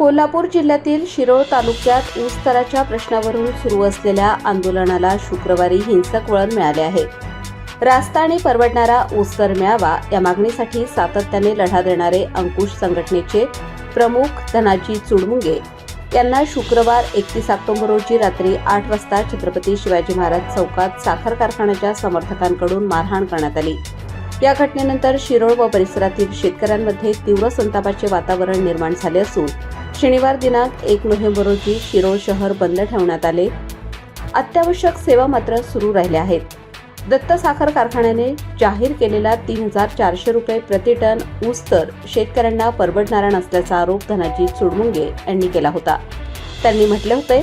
कोल्हापूर जिल्ह्यातील शिरोळ तालुक्यात ऊसतराच्या प्रश्नावरून सुरू असलेल्या आंदोलनाला शुक्रवारी हिंसक वळण मिळाले आहे. रास्ता आणि परवडणारा ऊस मिळावा या मागणीसाठी सातत्याने लढा देणारे अंकुश संघटनेचे प्रमुख धनाजी चुडमुंगे यांना शुक्रवार एकतीस ऑक्टोबर रोजी रात्री आठ वाजता छत्रपती शिवाजी महाराज चौकात साखर कारखान्याच्या समर्थकांकडून मारहाण करण्यात आली. या घटनेनंतर शिरोळ व परिसरातील शेतकऱ्यांमध्ये तीव्र संतापाचे वातावरण निर्माण झाले असून शनिवार दिनांक एक नोव्हेंबर रोजी शिरोळ शहर बंद ठेवण्यात आले. अत्यावश्यक सेवा मात्र सुरू राहिल्या आहेत. दत्त साखर कारखान्याने जाहीर केलेला तीन हजार चारशे रुपये प्रति टन ऊस तर शेतकऱ्यांना परवडणारा नसल्याचा आरोप धनाजी चुडमुंगे यांनी केला होता. त्यांनी म्हटले होते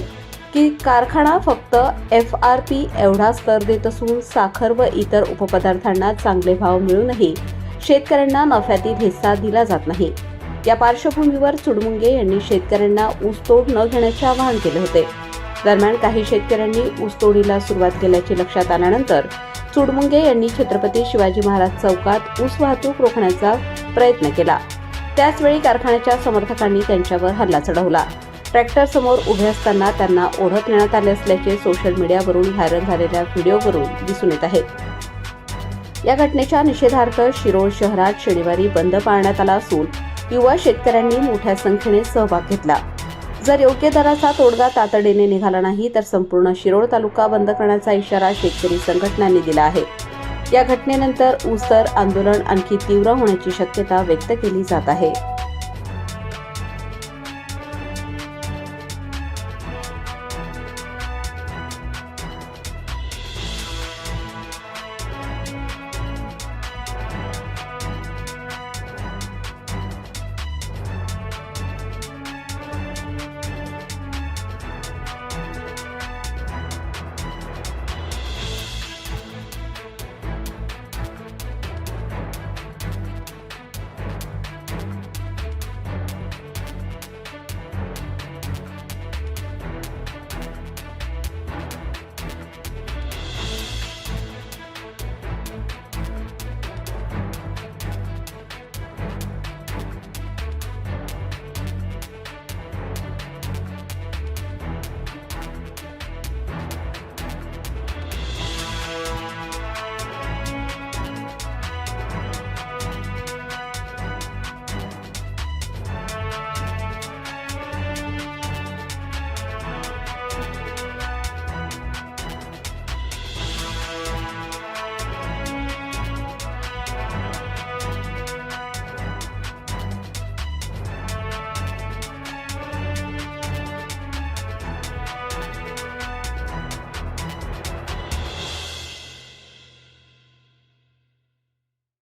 की कारखाना फक्त एफ आर पी एवढाच दर देत असून साखर व इतर उपपदार्थांना चांगले भाव मिळूनही शेतकऱ्यांना नफ्यातील हिस्सा दिला जात नाही. या पार्श्वभूमीवर चुडमुंगे यांनी शेतकऱ्यांना ऊसतोड न घेण्याचे आवाहन केले होते. दरम्यान काही शेतकऱ्यांनी ऊसतोडीला सुरुवात केल्याचे लक्षात आल्यानंतर चुडमुंगे यांनी छत्रपती शिवाजी महाराज चौकात ऊस वाहतूक रोखण्याचा प्रयत्न केला. त्याचवेळी कारखान्याच्या समर्थकांनी त्यांच्यावर हल्ला चढवला. ट्रॅक्टर समोर उभे असताना त्यांना ओढत नेण्यात आले असल्याचे सोशल मीडियावरून व्हायरल झालेल्या व्हिडिओवरून दिसून येत आहे. या घटनेच्या निषेधार्थ शिरोळ शहरात शनिवारी बंद पाळण्यात आला असून युवा शेतकऱ्यांनी मोठ्या संख्येने सहभाग घेतला. जर योग्य दराचा तोडगा तातडीने निघाला नाही तर संपूर्ण शिरोळ तालुका बंद करण्याचा इशारा शेतकरी संघटनांनी दिला आहे. या घटनेनंतर ऊसदर आंदोलन आणखी तीव्र होण्याची शक्यता व्यक्त केली जात आहे.